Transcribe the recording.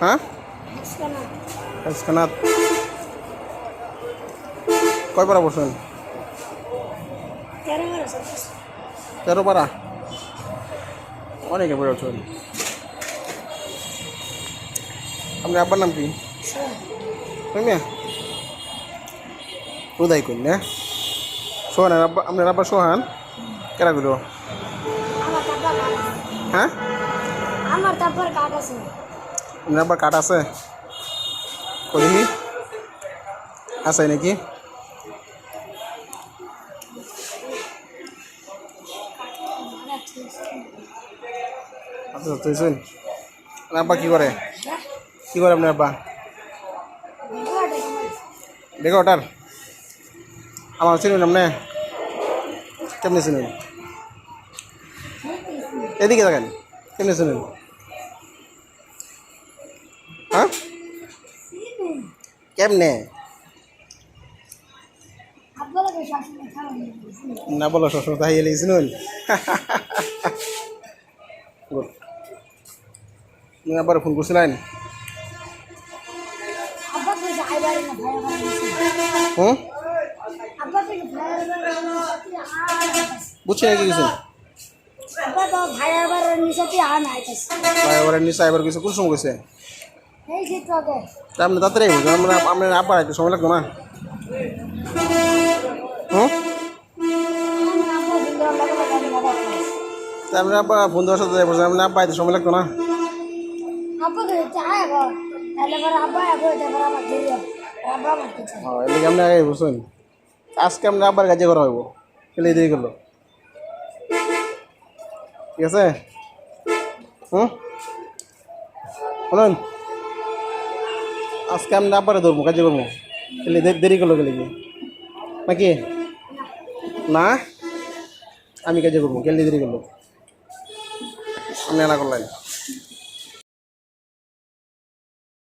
হ্যাঁ? কয় পারা বসেন? তেরো পারা অনেকে বেরো চল আপনার আব্বার নাম কি? উদয় করি না? সোহান আব্বা আপনার আব্বা সোহান? কেরা করো হ্যাঁ? আমার তারপর কাঠ আছে। আব্বার কাঠ আছে কদিনি আছে নাকি আচ্ছা আপনার আব্বা কি করে কি করে আপনার আব্বা দেখো ওটার আমার চিনুন আপনি কেমনি চিনুন এদিকে দেখেন কেমনি চিনুন হ্যাঁ? কেমনে? না বলো শ্বশুর তাই এলে চিনুন গুড। তুমি আবার ফোন করছিলেন হুম? বুঝছি নাকি কিছু। ভাই আবার নিচে এবার কিছু কোন সময় গেছে আপনি তাড়াতাড়ি আমরা আপনার আব্বার একটু সময় লাগতো না। হুম? আপনার আব্বা বন্ধুদের সাথে বসে আপনার আব্বা এত সময় লাগতো না। এদিকে আপনি আগে বুঝছেন আজকে আপনার আব্বার কাজে করা হইব। খেলে দেরি করল। ঠিক আছে? হুম? শুনুন আজকে আমরা পারে ধরবো, কাজে করব। দেরি করল গেলে নাকি? না? আমি কাজে করব, গেলে দেরি করল। আমি এলা করলাম।